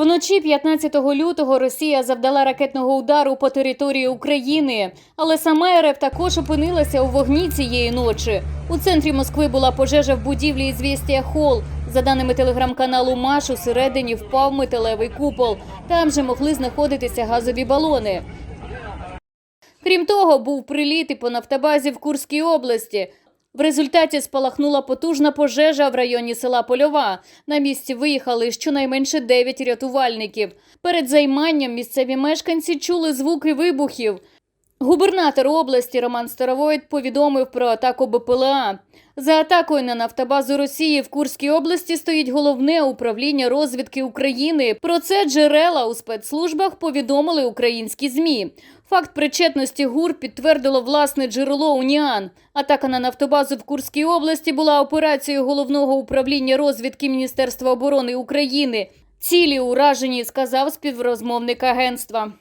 Вночі 15 лютого Росія завдала ракетного удару по території України, але сама РФ також опинилася у вогні цієї ночі. У центрі Москви була пожежа в будівлі «Ізвістія Холл». За даними телеграм-каналу Маш, усередині впав металевий купол. Там же могли знаходитися газові балони. Крім того, був приліт і по нафтобазі в Курській області. В результаті спалахнула потужна пожежа в районі села Польова. На місці виїхали щонайменше 9 рятувальників. Перед займанням місцеві мешканці чули звуки вибухів. Губернатор області Роман Старовойт повідомив про атаку БПЛА. За атакою на нафтобазу Росії в Курській області стоїть головне управління розвідки України. Про це джерела у спецслужбах повідомили українські змі. Факт причетності ГУР підтвердило власне джерело Уніан. Атака на нафтобазу в Курській області була операцією головного управління розвідки Міністерства оборони України. Цілі уражені, сказав співрозмовник агентства.